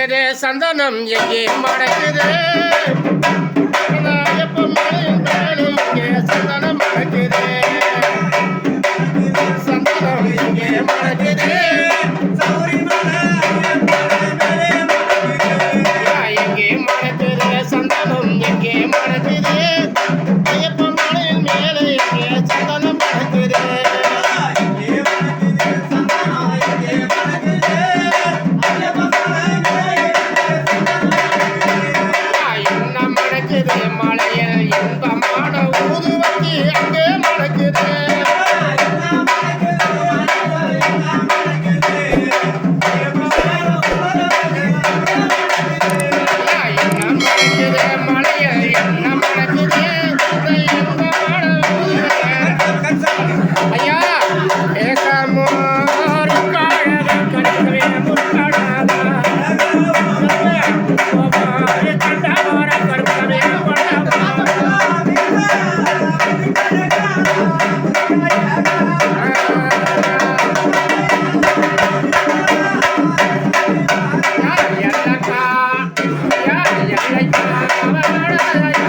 மணக்குது சந்தனம் எங்கே மணக்குது எப்பவுமே சந்தனம் மணக்குது சந்தனம் எங்கே மணக்குது எங்கே மணக்குது சந்தனம் எங்கே மணக்குது மலையில் இன்பமான ஜெயா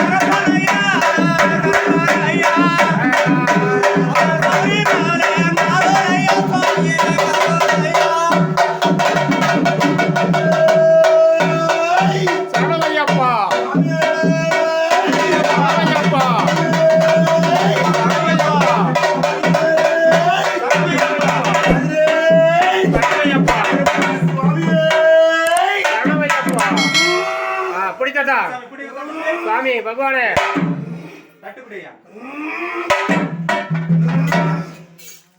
சுவாமி பகவானே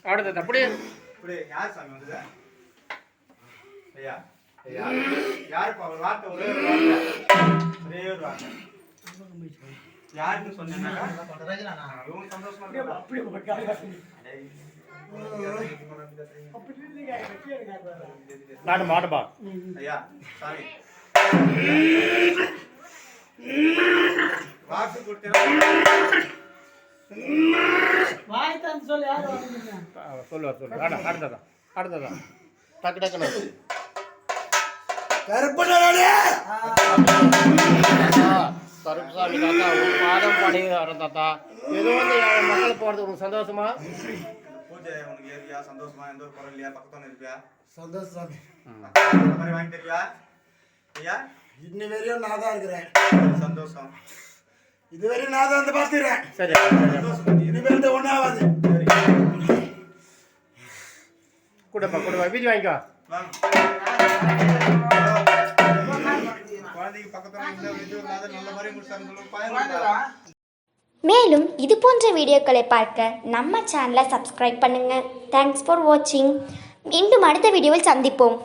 அடுத்தது அப்படி இப்படி யார் சாமி வந்தது ஐயா ஐயா யாருப்பா ஒரு வார்த்தை ஒரே ஒரு வார்த்தை ஒரே ஒரு வார்த்தை யாருன்னு சொன்னீங்கன்னாக்கா இவங்க சந்தோஷமா இருக்காங்க. அடேய். நாட்டு மாட்டுப்பா ஐயா சாமி வாக்கு கொடுத்தேன் சொல்லுவார் சொல்லுவார் அட அடுத்ததா அடுத்ததா. டக்கு டக்குன்னு. தாத்தா பாதம் பணியாரம் தாத்தா? இது வந்து என் மக்கள் போகிறது உனக்கு சந்தோஷமா? பூஜை உனக்கு ஏறியா? சந்தோஷமா? எந்த ஒரு குறை இல்லையா? பக்கத்துல இருப்பியா? சந்தோஷம் மாதிரி வாங்கி தருவியா? ஐயா? இன்னி வரையும் நான் தான் இருக்கிறேன். சந்தோஷம். இது வரையும் நான் தான் வந்து பார்த்துக்கிறேன். சரி இனிமேல் இந்த ஒன்றாவது கூடப்பா கூடப்பா வீதி வாங்கிக்கோ. மேலும் இது போன்ற வீடியோக்களை பார்க்க நம்ம சேனலை சப்ஸ்கிரைப் பண்ணுங்கள் தேங்க்ஸ் ஃபார் வாட்சிங் மீண்டும் அடுத்த வீடியோவில் சந்திப்போம்.